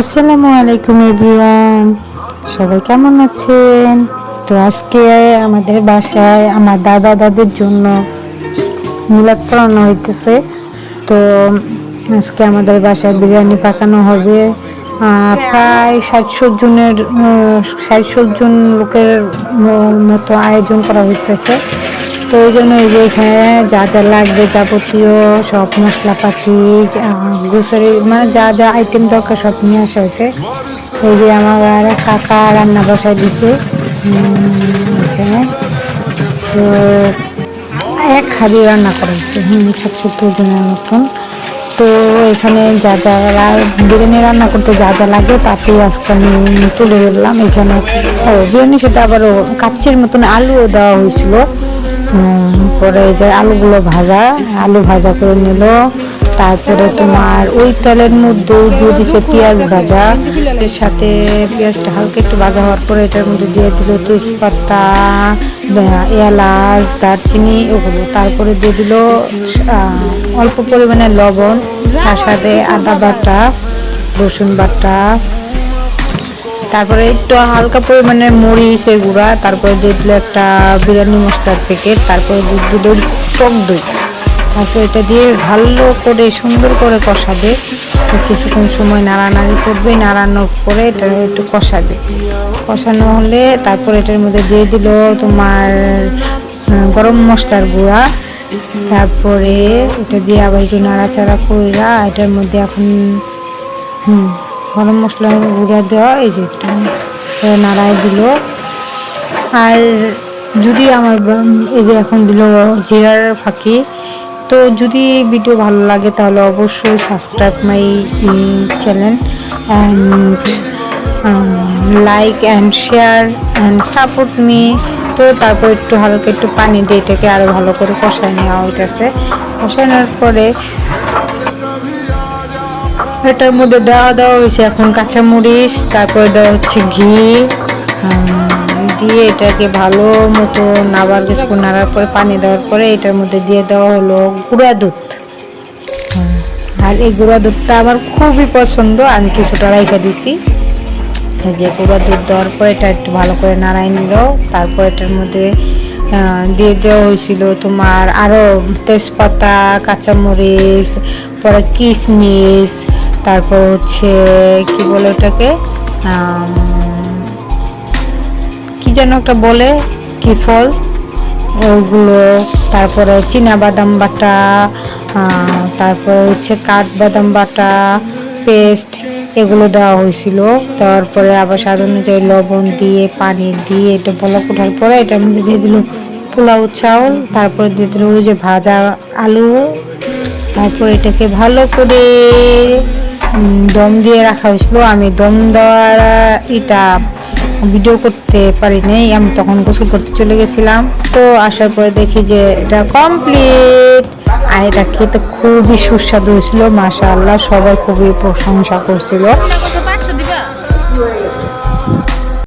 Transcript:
আসসালামু আলাইকুম এভরিওয়ান। সবাই কেমন আছেন? তো আজকে আমাদের বাসায় আমার দাদা দাদির জন্য মিলাদ করানো হইতেছে। তো আজকে আমাদের বাসায় বিরিয়ানি পাকানো হবে। প্রায় ষাটশো জনের ষাটশো জন লোকের মতো আয়োজন করা হইতেছে। জন্য এই যে এখানে যা যা লাগবে যাবতীয় সব মশলাপাতি গ্রোসারি মানে যা যা আইটেম দরকার সব নিয়ে আসা হয়েছে। এই যে আমার কাকা রান্না বসায় দিছে। এখানে তো এক হাড়ি রান্না করা হুম সত্তর জনের মতন। তো এখানে যা যা বিরিয়ানি রান্না করতে যা যা লাগে তাতে আজকে আমি তুলে ধরলাম। এখানে, ও, বিরিয়ানি সেটা আবারও কাচ্চির মতন আলুও দেওয়া হয়েছিল। পরে যে আলুগুলো ভাজা, আলু ভাজা করে নিল। তারপরে তোমার ওই তেলের মধ্যে দিয়ে দিছে পেঁয়াজ ভাজা। এর সাথে পেঁয়াজটা হালকা একটু ভাজা হওয়ার পরে এটার মধ্যে দিয়ে দিল তেজপাতা এলাচ, দারচিনি ওগুলো তারপরে দিয়ে দিল অল্প পরিমাণে লবণ, তার সাথে আদা বাটা, রসুন বাটা তারপরে একটু হালকা পরিমাণে মরিচের গুঁড়া, তারপরে দিয়ে দিল একটা বিরিয়ানি মশলার প্যাকেট তারপরে দিয়ে দিল টক দই। তারপর এটা দিয়ে ভালো করে সুন্দর করে কষাবে। কিছুক্ষণ সময় নাড়ানাড়ি করবে, নাড়ানোর পরে এটা একটু কষাবে। কষানো হলে তারপর এটার মধ্যে দিয়ে দিল তোমার গরম মশলার গুঁড়া। তারপরে এটা দিয়ে আবার একটু নাড়াচাড়া কইরা এটার মধ্যে এখন, হুম গরম মশলা গুঁড়া দেওয়া, এই যে একটু নাড়ায় দিল। আর যদি আমার এই যে এখন দিল জিরার ফাঁকি, তো যদি ভিডিও ভালো লাগে তাহলে অবশ্যই subscribe my channel and like and share and support me তো তারপর একটু হালকা একটু পানি দিয়ে এটাকে আরও ভালো করে কষায় নেওয়া হইতেছে। কষানোর পরে এটার মধ্যে দেওয়া দেওয়া হয়েছে এখন কাঁচামরিচ, তারপরে দেওয়া হচ্ছে ঘি দিয়ে এটাকে ভালো মতো নাবার কিছুক্ষণ নাড়ার পরে পানি দেওয়ার পরে এটার মধ্যে দিয়ে দেওয়া হলো গুঁড়া দুধ। আর এই গুঁড়া দুধটা আমার খুবই পছন্দ, আমি কিছুটা রাইখা দিছি। যে গুঁড়া দুধ দেওয়ার পর এটা একটু ভালো করে নাড়াই নিল, তারপর এটার মধ্যে দিয়ে দেওয়া হয়েছিল তোমার আরও তেজপাতা, কাঁচামরিচ, পরে কিশমিশ তারপর হচ্ছে, কি বলে ওটাকে? কি যেন একটা বলে, কি ফল? ওগুলো, তারপরে চীনা বাদাম বাটা তারপরে হচ্ছে কাঠবাদাম বাটা, পেস্ট, এগুলো দেওয়া হয়েছিল। দেওয়ার পরে আবার স্বাদ অনুযায়ী লবণ দিয়ে, পানি দিয়ে এটা বলক ওঠার পরে এটা দিয়ে দিল পোলাও চাউল, তারপরে দিয়ে দিল ওই যে ভাজা আলু। তারপর এটাকে ভালো করে দম দিয়ে রাখা হয়েছিল। আমি দম দেওয়ার এটা ভিডিও করতে পারি নাই। আমি তখন গোসল করতে চলে গেছিলাম। তো আসার পরে দেখি যে এটা কমপ্লিট আর এটা খেতে খুবই সুস্বাদু হয়েছিল। মাসা আল্লাহ সবাই খুবই প্রশংসা করছিল।